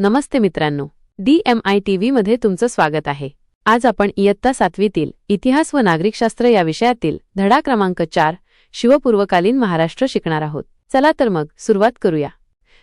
नमस्ते मित्रांनो D M I T व्हीमध्ये तुमचं स्वागत आहे. आज आपण इयत्ता सातवीतील इतिहास व नागरिकशास्त्र या विषयातील धडा क्रमांक चार शिवपूर्वकालीन महाराष्ट्र शिकणार आहोत. चला तर मग सुरुवात करूया.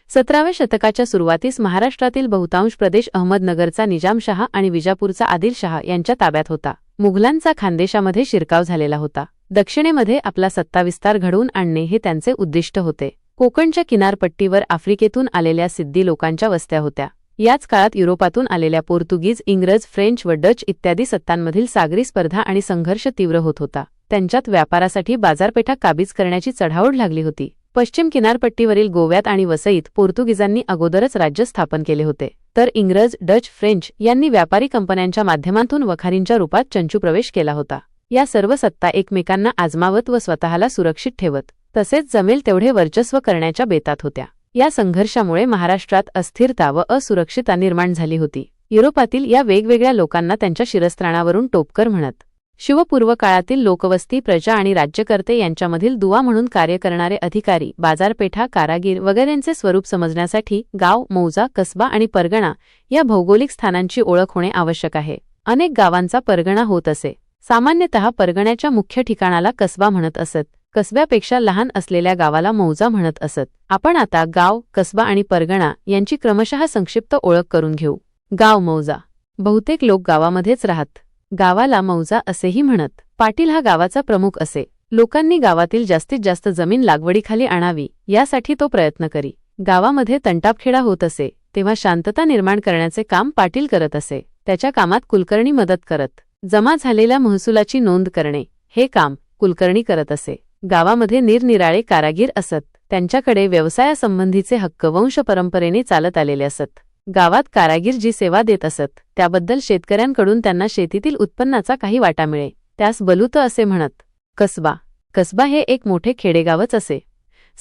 सतराव्या शतकाच्या सुरुवातीस महाराष्ट्रातील बहुतांश प्रदेश अहमदनगरचा निजामशहा आणि विजापूरचा आदिलशहा यांच्या ताब्यात होता. मुघलांचा खानदेशामध्ये शिरकाव झालेला होता. दक्षिणेमध्ये आपला सत्ताविस्तार घडवून आणणे हे त्यांचे उद्दिष्ट होते. कोकणच्या किनारपट्टीवर आफ्रिकेतून आलेल्या सिद्धी लोकांच्या वस्त्या होत्या. याच काळात युरोपातून आलेल्या पोर्तुगीज इंग्रज फ्रेंच व डच इत्यादी सत्तांमधील सागरी स्पर्धा आणि संघर्ष तीव्र होत होता. त्यांच्यात व्यापारासाठी बाजारपेठा काबीज करण्याची चढाओढ लागली होती. पश्चिम किनारपट्टीवरील गोव्यात आणि वसईत पोर्तुगीजांनी अगोदरच राज्य स्थापन केले होते. तर इंग्रज डच फ्रेंच यांनी व्यापारी कंपन्यांच्या माध्यमातून वखारींच्या रूपात चंचू प्रवेश केला होता. या सर्व सत्ता एकमेकांना आजमावत व स्वतःला सुरक्षित ठेवत. तसेच जमेल तेवढे वर्चस्व करण्याच्या बेतात होत्या. या संघर्षामुळे महाराष्ट्रात अस्थिरता व असुरक्षितता निर्माण झाली होती. युरोपातील या वेगवेगळ्या लोकांना त्यांच्या शिरस्त्राणावरून टोपकर म्हणत शिवपूर्व काळातील लोकवस्ती प्रजा आणि राज्यकर्ते यांच्यामधील दुवा म्हणून कार्य करणारे अधिकारी बाजारपेठा कारागीर वगैरेंचे स्वरूप समजण्यासाठी गाव मौजा कसबा आणि परगणा या भौगोलिक स्थानांची ओळख होणे आवश्यक आहे. अनेक गावांचा परगणा होत असे. सामान्यतः परगण्याच्या मुख्य ठिकाणाला कसबा म्हणत असत. कसब्यापेक्षा लहान असलेल्या गावाला मौजा म्हणत असत. आपण आता गाव कसबा आणि परगणा यांची क्रमशः संक्षिप्त ओळख करून घेऊ. गाव मौजा. बहुतेक लोक गावामध्येच राहत. गावाला मौजा असेही म्हणत. पाटील हा गावाचा प्रमुख असे. लोकांनी गावातील जास्तीत जास्त जमीन लागवडीखाली आणावी यासाठी तो प्रयत्न करी. गावामध्ये तंटापखेडा होत असे तेव्हा शांतता निर्माण करण्याचे काम पाटील करत असे. त्याच्या कामात कुलकर्णी मदत करत. जमा झालेल्या महसुलाची नोंद करणे हे काम कुलकर्णी करत असे. गावामध्ये निरनिराळे कारागीर असत. त्यांच्याकडे व्यवसायासंबंधीचे हक्क वंश परंपरेने चालत आलेले असत. गावात कारागीर जी सेवा देत असत त्याबद्दल शेतकऱ्यांकडून त्यांना शेतीतील उत्पन्नाचा काही वाटा मिळे. त्यास बलूत असे म्हणत कसबा. कसबा हे एक मोठे खेडेगावच असे.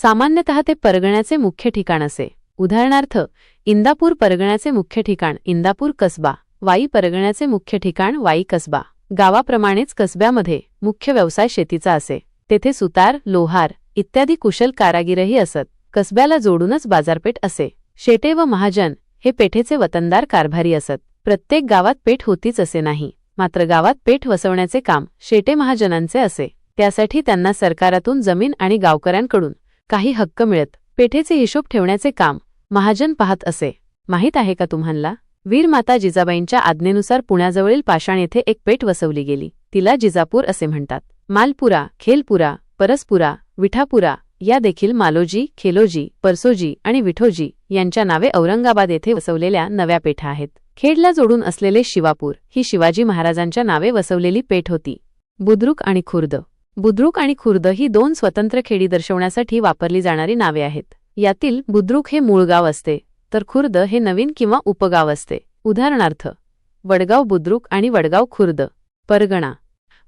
सामान्यतः ते परगण्याचे मुख्य ठिकाण असे. उदाहरणार्थ इंदापूर परगण्याचे मुख्य ठिकाण इंदापूर कसबा वाई परगण्याचे मुख्य ठिकाण वाई कसबा. गावाप्रमाणेच कसब्यामध्ये मुख्य व्यवसाय शेतीचा असे. तेथे सुतार लोहार इत्यादी कुशल कारागिरही असत. कसब्याला जोडूनच बाजारपेठ असे. शेटे व महाजन हे पेठेचे वतनदार कारभारी असत. प्रत्येक गावात पेठ होतीच असे नाही. मात्र गावात पेठ वसवण्याचे काम शेटे महाजनांचे असे. त्यासाठी त्यांना सरकारातून जमीन आणि गावकऱ्यांकडून काही हक्क मिळत. पेठेचे हिशोब ठेवण्याचे काम महाजन पाहत असे. माहीत आहे का तुम्हाला? वीरमाता जिजाबाईंच्या आज्ञेनुसार पुण्याजवळील पाषाण येथे एक पेठ वसवली गेली. तिला जिजापूर असे म्हणतात. मालपुरा खेलपुरा परसपुरा विठापुरा या देखील मालोजी खेलोजी परसोजी आणि विठोजी यांच्या नावे औरंगाबाद येथे वसवलेल्या नव्या पेठा आहेत. खेडला जोडून असलेले शिवापूर ही शिवाजी महाराजांच्या नावे वसवलेली पेठ होती. बुद्रुक आणि खुर्द. बुद्रुक आणि खुर्द ही दोन स्वतंत्र खेडी दर्शवण्यासाठी वापरली जाणारी नावे आहेत. यातील बुद्रुक हे मूळ गाव असते तर खुर्द हे नवीन किंवा उपगाव असते. उदाहरणार्थ वडगाव बुद्रुक आणि वडगाव खुर्द. परगणा.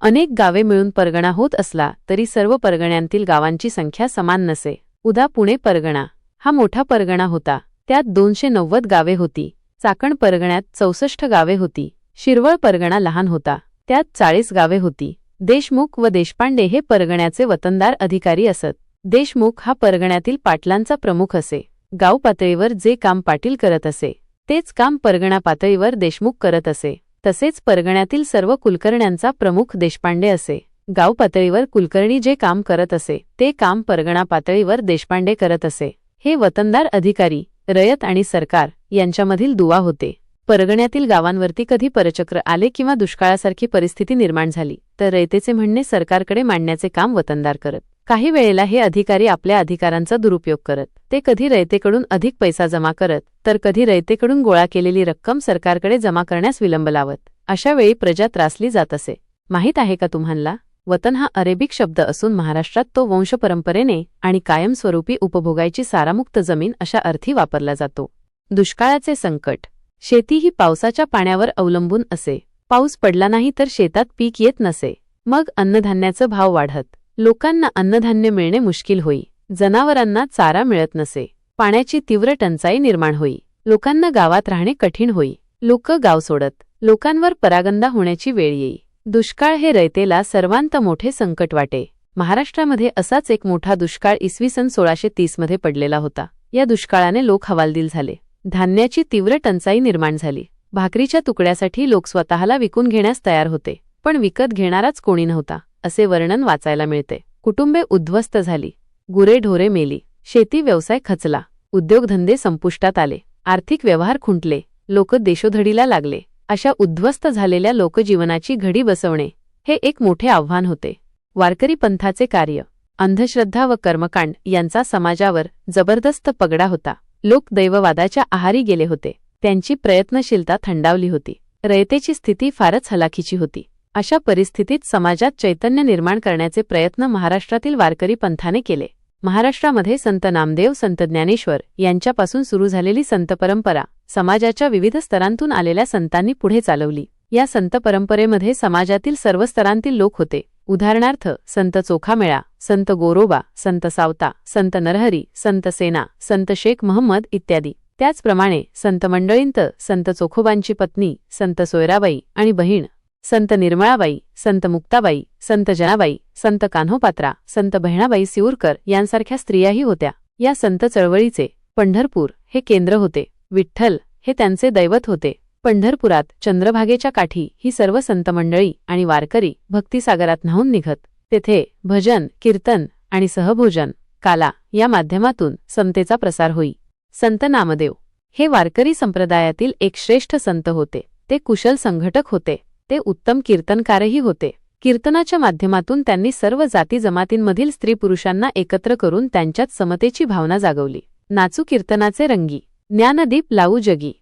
अनेक गावे मिळून परगणा होत असला तरी सर्व परगण्यांतील गावांची संख्या समान नसे. उदा पुणे परगणा. हा मोठा परगणा होता. त्यात दोनशे नव्वद गावे होती. चाकण परगण्यात चौसष्ट गावे होती. शिरवळ परगणा लहान होता. त्यात चाळीस गावे होती. देशमुख व देशपांडे हे परगण्याचे वतनदार अधिकारी असत. देशमुख हा परगण्यातील पाटलांचा प्रमुख असे. गाव पातळीवर जे काम पाटील करत असे तेच काम परगणा पातळीवर देशमुख करत असे. तसेच परगण्यातील सर्व कुलकर्ण्यांचा प्रमुख देशपांडे असे. गाव पातळीवर कुलकर्णी जे काम करत असे ते काम परगणा पातळीवर देशपांडे करत असे. हे वतनदार अधिकारी रयत आणि सरकार यांच्यामधील दुवा होते. परगण्यातील गावांवरती कधी परचक्र आले किंवा दुष्काळासारखी परिस्थिती निर्माण झाली तर रयतेचे म्हणणे सरकारकडे मांडण्याचे काम वतनदार करत. काही वेळेला हे अधिकारी आपल्या अधिकारांचा दुरुपयोग करत ते कधी रयतेकडून अधिक पैसा जमा करत तर कधी रयतेकडून गोळा केलेली रक्कम सरकारकडे जमा करण्यास विलंब लावत अशा वेळी प्रजा त्रासली जात असे. माहीत आहे का तुम्हाला? वतन हा अरेबिक शब्द असून महाराष्ट्रात तो वंशपरंपरेने आणि कायमस्वरूपी उपभोगायची सारामुक्त जमीन अशा अर्थी वापरला जातो. दुष्काळाचे संकट. शेती ही पावसाच्या पाण्यावर अवलंबून असे. पाऊस पडला नाही तर शेतात पीक येत नसे. मग अन्नधान्याचं भाव वाढत. लोकांना अन्नधान्य मिळणे मुश्किल होई जनावरांना चारा मिळत नसे पाण्याची तीव्र टंचाई निर्माण होई लोकांना गावात राहणे कठीण होई लोक गाव सोडत लोकांवर परागंदा होण्याची वेळ येई. दुष्काळ हे रयतेला सर्वांत मोठे संकट वाटे. महाराष्ट्रामध्ये असाच एक मोठा दुष्काळ इसवी सन सोळाशे तीसमध्ये पडलेला होता. या दुष्काळाने लोक हवालदिल झाले. धान्याची तीव्र टंचाई निर्माण झाली. भाकरीच्या तुकड्यासाठी लोक स्वतःला विकून घेण्यास तयार होते पण विकत घेणाराच कोणी नव्हता. असे वर्णन वाचायला मिळते. कुटुंबे उद्ध्वस्त झाली. गुरेढोरे मेली. शेती व्यवसाय खचला. उद्योगधंदे संपुष्टात आले. आर्थिक व्यवहार खुंटले. लोक देशोधडीला लागले. अशा उद्ध्वस्त झालेल्या लोकजीवनाची घडी बसवणे हे एक मोठे आव्हान होते. वारकरी पंथाचे कार्य. अंधश्रद्धा व कर्मकांड यांचा समाजावर जबरदस्त पगडा होता. लोक दैववादाच्या आहारी गेले होते. त्यांची प्रयत्नशीलता थंडावली होती. रयतेची स्थिती फारच हलाखीची होती. अशा परिस्थितीत समाजात चैतन्य निर्माण करण्याचे प्रयत्न महाराष्ट्रातील वारकरी पंथाने केले. महाराष्ट्रामध्ये संत नामदेव संत ज्ञानेश्वर यांच्यापासून सुरू झालेली संत परंपरा समाजाच्या विविध स्तरांतून आलेल्या संतांनी पुढे चालवली. या संत परंपरेमध्ये समाजातील सर्व स्तरांतील लोक होते. उदाहरणार्थ संत चोखामेळा संत गोरोबा संत सावता संत नरहरी संत सेना संत शेख महम्मद इत्यादी. त्याचप्रमाणे संत मंडळींत संत चोखोबांची पत्नी संत सोयराबाई आणि बहीण संत निर्मळाबाई संत मुक्ताबाई संत जनाबाई संत कान्होपात्रा संत बहिणाबाई सिऊरकर यांसारख्या स्त्रियाही होत्या. या संत चळवळीचे पंढरपूर हे केंद्र होते. विठ्ठल हे त्यांचे दैवत होते. पंढरपुरात चंद्रभागेच्या काठी ही सर्व संतमंडळी आणि वारकरी भक्तिसागरात न्हावून निघत. तेथे भजन कीर्तन आणि सहभोजन काला या माध्यमातून समतेचा प्रसार होई. संत नामदेव हे वारकरी संप्रदायातील एक श्रेष्ठ संत होते. ते कुशल संघटक होते. ते उत्तम कीर्तनकारही होते. कीर्तनाच्या माध्यमातून त्यांनी सर्व जाती जमातींमधील स्त्री पुरुषांना एकत्र करून त्यांच्यात समतेची भावना जागवली. नाचू कीर्तनाचे रंगी. ज्ञानदीप लावू जगी.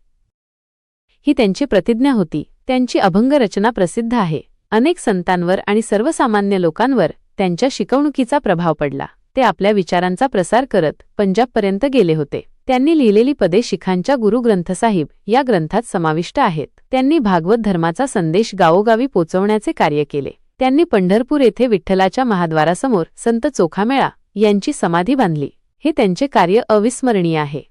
ही त्यांची प्रतिज्ञा होती. त्यांची अभंग रचना प्रसिद्ध आहे. अनेक संतांवर आणि सर्वसामान्य लोकांवर त्यांच्या शिकवणुकीचा प्रभाव पडला. ते आपल्या विचारांचा प्रसार करत पंजाबपर्यंत गेले होते. त्यांनी लिहिलेली पदे शिखांच्या गुरु ग्रंथसाहिब या ग्रंथात समाविष्ट आहेत. त्यांनी भागवत धर्माचा संदेश गावोगावी पोचवण्याचे कार्य केले. त्यांनी पंढरपूर येथे विठ्ठलाच्या महाद्वारासमोर संत चोखामेळा यांची समाधी बांधली. हे त्यांचे कार्य अविस्मरणीय आहे.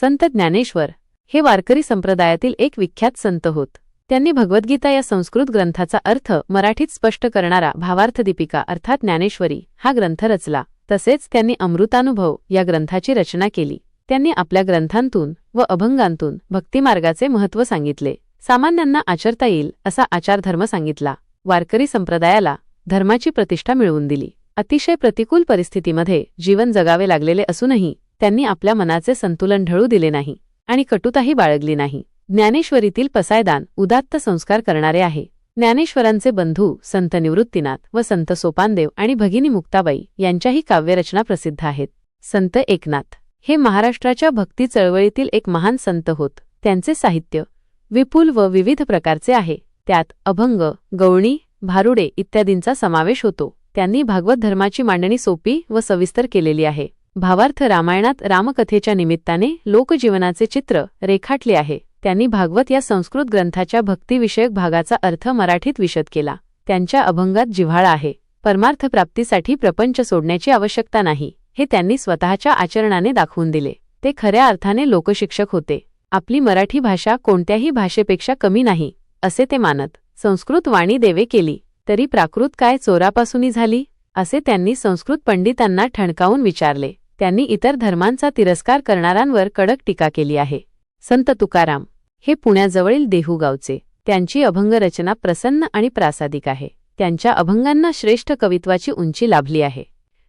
संत ज्ञानेश्वर हे वारकरी संप्रदायातील एक विख्यात संत होत. त्यांनी भगवद्गीता या संस्कृत ग्रंथाचा अर्थ मराठीत स्पष्ट करणारा भावार्थदीपिका अर्थात ज्ञानेश्वरी हा ग्रंथ रचला. तसेच त्यांनी अमृतानुभव या ग्रंथाची रचना केली. त्यांनी आपल्या ग्रंथांतून व अभंगांतून भक्तिमार्गाचे महत्त्व सांगितले. सामान्यांना आचरता येईल असा आचारधर्म सांगितला. वारकरी संप्रदायाला धर्माची प्रतिष्ठा मिळवून दिली. अतिशय प्रतिकूल परिस्थितीमध्ये जीवन जगावे लागलेले असूनही त्यांनी आपल्या मनाचे संतुलन ढळू दिले नाही आणि कटुताही बाळगली नाही. ज्ञानेश्वरीतील पसायदान उदात्त संस्कार करणारे आहे. ज्ञानेश्वरांचे बंधू संत निवृत्तीनाथ व संत सोपानदेव आणि भगिनी मुक्ताबाई यांच्याही काव्यरचना प्रसिद्ध आहेत. संत एकनाथ हे महाराष्ट्राच्या भक्ती चळवळीतील एक महान संत होत. त्यांचे साहित्य विपुल व विविध प्रकारचे आहे. त्यात अभंग गवळणी भारुडे इत्यादींचा समावेश होतो. त्यांनी भागवत धर्माची मांडणी सोपी व सविस्तर केलेली आहे. भावार्थ रामायणात रामकथेच्या निमित्ताने लोकजीवनाचे चित्र रेखाटले आहे. त्यांनी भागवत या संस्कृत ग्रंथाच्या भक्तिविषयक भागाचा अर्थ मराठीत विशद केला. त्यांच्या अभंगात जिव्हाळा आहे. परमार्थप्राप्तीसाठी प्रपंच सोडण्याची आवश्यकता नाही. हे त्यांनी स्वतःच्या आचरणाने दाखवून दिले. ते खऱ्या अर्थाने लोकशिक्षक होते. आपली मराठी भाषा कोणत्याही भाषेपेक्षा कमी नाही असे ते मानत. संस्कृत वाणी देवे केली तरी प्राकृत काय चोरापासूनही झाली? असे त्यांनी संस्कृत पंडितांना ठणकावून विचारले. त्यांनी इतर धर्मांचा तिरस्कार करणाऱ्यांवर कडक टीका केली आहे. संत तुकाराम हे पुण्याजवळील देहू गावचे त्यांची अभंगरचना प्रसन्न आणि प्रासादिक आहे. त्यांच्या अभंगांना श्रेष्ठ कवित्वाची उंची लाभली आहे.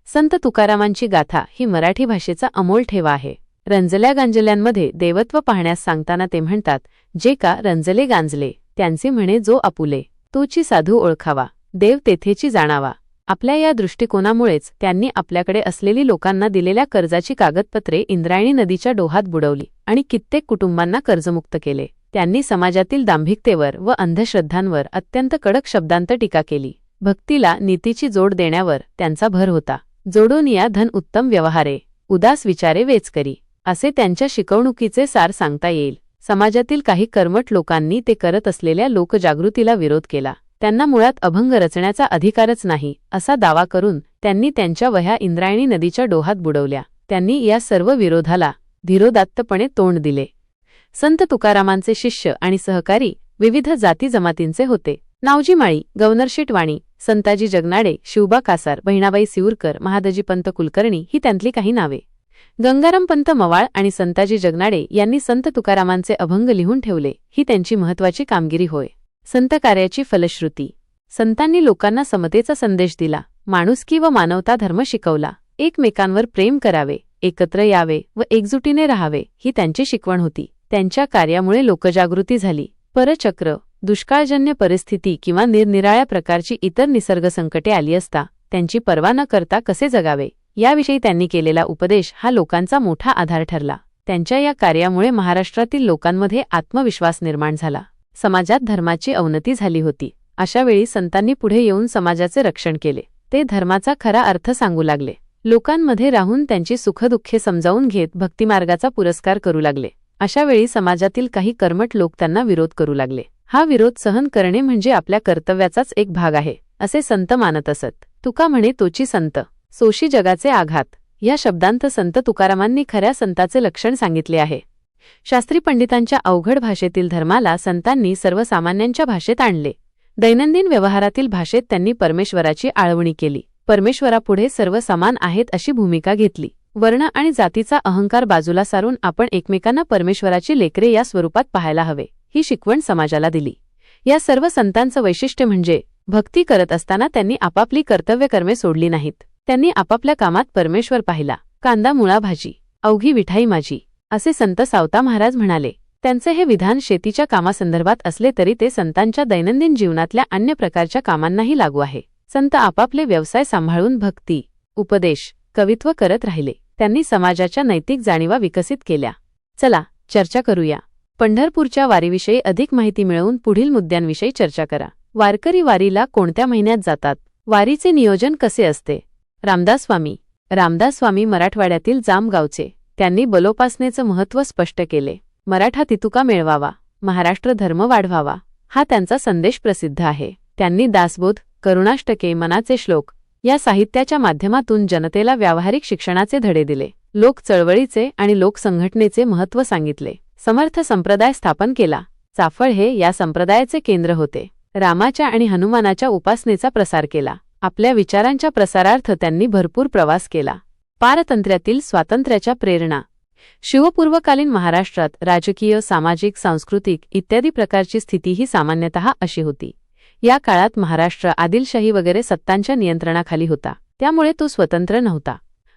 संत तुकारामांची गाथा ही मराठी भाषेचा अमोल ठेवा आहे. रंजल्या गांजल्यांमध्ये देवत्व पाहण्यास सांगताना ते म्हणतात जे का रंजले गांजले त्यांचे म्हणे जो आपुले. तोची साधू ओळखावा देव तेथेची जाणावा. आपल्या या दृष्टिकोनामुळेच त्यांनी आपल्याकडे असलेली लोकांना दिलेल्या कर्जाची कागदपत्रे इंद्रायणी नदीच्या डोहात बुडवली आणि कित्येक कुटुंबांना कर्जमुक्त केले. त्यांनी समाजातील दांभिकतेवर व अंधश्रद्धांवर अत्यंत कडक शब्दांत टीका केली. भक्तीला नीतीची जोड देण्यावर त्यांचा भर होता. जोडून या धन उत्तम व्यवहारे. उदास विचारे वेचकरी. असे त्यांच्या शिकवणुकीचे सार सांगता येईल. समाजातील काही कर्मठ लोकांनी ते करत असलेल्या लोकजागृतीला विरोध केला. त्यांना मुळात अभंग रचण्याचा अधिकारच नाही असा दावा करून त्यांनी त्यांच्या वह्या इंद्रायणी नदीच्या डोहात बुडवल्या. त्यांनी या सर्व विरोधाला धीरोदात्तपणे तोंड दिले. संत तुकारामांचे शिष्य आणि सहकारी विविध जाती जमातींचे होते. नावजी माळी गव्हर्नरशीट वाणी संताजी जगनाडे शिवबा कासार बहिणाबाई सिऊरकर महादजी पंत कुलकर्णी ही त्यांतली काही नावे. गंगारामपंत मवाळ आणि संताजी जगनाडे यांनी संत तुकारामांचे अभंग लिहून ठेवले. ही त्यांची महत्वाची कामगिरी होय. संत कार्याची फलश्रुती. संतांनी लोकांना समतेचा संदेश दिला. माणुसकी व मानवता धर्म शिकवला. एकमेकांवर प्रेम करावे एकत्र यावे व एकजुटीने राहावे ही त्यांची शिकवण होती. त्यांच्या कार्यामुळे लोकजागृती झाली. परचक्र दुष्काळजन्य परिस्थिती किंवा निरनिराळ्या प्रकारची इतर निसर्ग संकटे आली असता त्यांची पर्वा न करता कसे जगावे? याविषयी त्यांनी केलेला उपदेश हा लोकांचा मोठा आधार ठरला. त्यांच्या या कार्यामुळे महाराष्ट्रातील लोकांमध्ये आत्मविश्वास निर्माण झाला. समाजात धर्माची अवनती झाली होती. अशावेळी संतांनी पुढे येऊन समाजाचे रक्षण केले. ते धर्माचा खरा अर्थ सांगू लागले. लोकांमध्ये राहून त्यांची सुखदुःखे समजावून घेत भक्तिमार्गाचा पुरस्कार करू लागले. अशावेळी समाजातील काही कर्मट लोक त्यांना विरोध करू लागले. हा विरोध सहन करणे म्हणजे आपल्या कर्तव्याचाच एक भाग आहे असे संत मानत असत. तुका म्हणे तोची संत. सोशी जगाचे आघात. या शब्दांत संत तुकारामांनी खऱ्या संताचे लक्षण सांगितले आहे. शास्त्री पंडितांच्या अवघड भाषेतील धर्माला संतांनी सर्वसामान्यांच्या भाषेत आणले. दैनंदिन व्यवहारातील भाषेत त्यांनी परमेश्वराची आळवणी केली. परमेश्वरापुढे सर्व समान आहेत अशी भूमिका घेतली. वर्ण आणि जातीचा अहंकार बाजूला सारून आपण एकमेकांना परमेश्वराची लेकरे या स्वरूपात पाहायला हवे. ही शिकवण समाजाला दिली. या सर्व संतांचं वैशिष्ट्य म्हणजे भक्ती करत असताना त्यांनी आपापली कर्तव्यकर्मे सोडली नाहीत. त्यांनी आपापल्या कामात परमेश्वर पाहिला. कांदा मुळा भाजी अवघी विठाई माझी असे संत सावता महाराज म्हणाले. त्यांचे हे विधान शेतीच्या कामासंदर्भात असले तरी ते संतांच्या दैनंदिन जीवनातल्या अन्य प्रकारच्या कामांनाही लागू आहे. संत आपापले व्यवसाय सांभाळून भक्ती उपदेश कवित्व करत राहिले. त्यांनी समाजाच्या नैतिक जाणीवा विकसित केल्या. चला चर्चा करूया. पंढरपूरच्या वारीविषयी अधिक माहिती मिळवून पुढील मुद्द्यांविषयी चर्चा करा. वारकरी वारीला कोणत्या महिन्यात जातात? वारीचे नियोजन कसे असते? रामदास स्वामी. रामदास स्वामी मराठवाड्यातील जामगावचे त्यांनी बलोपासनेचं महत्त्व स्पष्ट केले. मराठा तितुका मिळवावा. महाराष्ट्र धर्म वाढवावा. हा त्यांचा संदेश प्रसिद्ध आहे. त्यांनी दासबोध करुणाष्टके मनाचे श्लोक या साहित्याच्या माध्यमातून जनतेला व्यावहारिक शिक्षणाचे धडे दिले. लोक चळवळीचे आणि लोकसंघटनेचे महत्त्व सांगितले. समर्थ संप्रदाय स्थापन केला. चाफळ हे या संप्रदायाचे केंद्र होते. रामाच्या आणि हनुमानाच्या उपासनेचा प्रसार केला. आपल्या विचारांच्या प्रसारार्थ त्यांनी भरपूर प्रवास केला. पारतंत्र्यातील स्वातंत्र्याच्या प्रेरणा. शिवपूर्वकालीन महाराष्ट्रात राजकीय सामाजिक सांस्कृतिक इत्यादी प्रकारची स्थिती ही सामान्यतः अशी होती. या काळात महाराष्ट्र आदिलशाही वगैरे सत्तांच्या नियंत्रणाखाली होता. त्यामुळे तो स्वतंत्र नव्हता.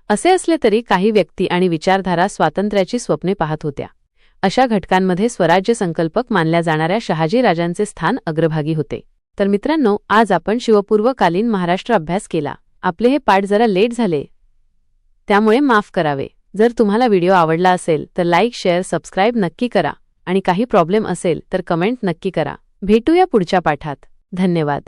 असे असले तरी काही व्यक्ती आणि विचारधारा स्वातंत्र्याची स्वप्ने पाहत होत्या. अशा घटकांमध्ये स्वराज्य संकल्पक मानल्या जाणाऱ्या शहाजी राजांचे स्थान अग्रभागी होते. तर मित्रांनो आज आपण शिवपूर्वकालीन महाराष्ट्र अभ्यास केला. आपले हे पाठ जरा लेट झाले. त्यामुळे माफ करावे. जर तुम्हाला व्हिडिओ आवडला असेल तर लाईक शेअर सबस्क्राईब नक्की करा. आणि काही प्रॉब्लेम असेल तर कमेंट नक्की करा. भेटूया पुढच्या पाठात. धन्यवाद.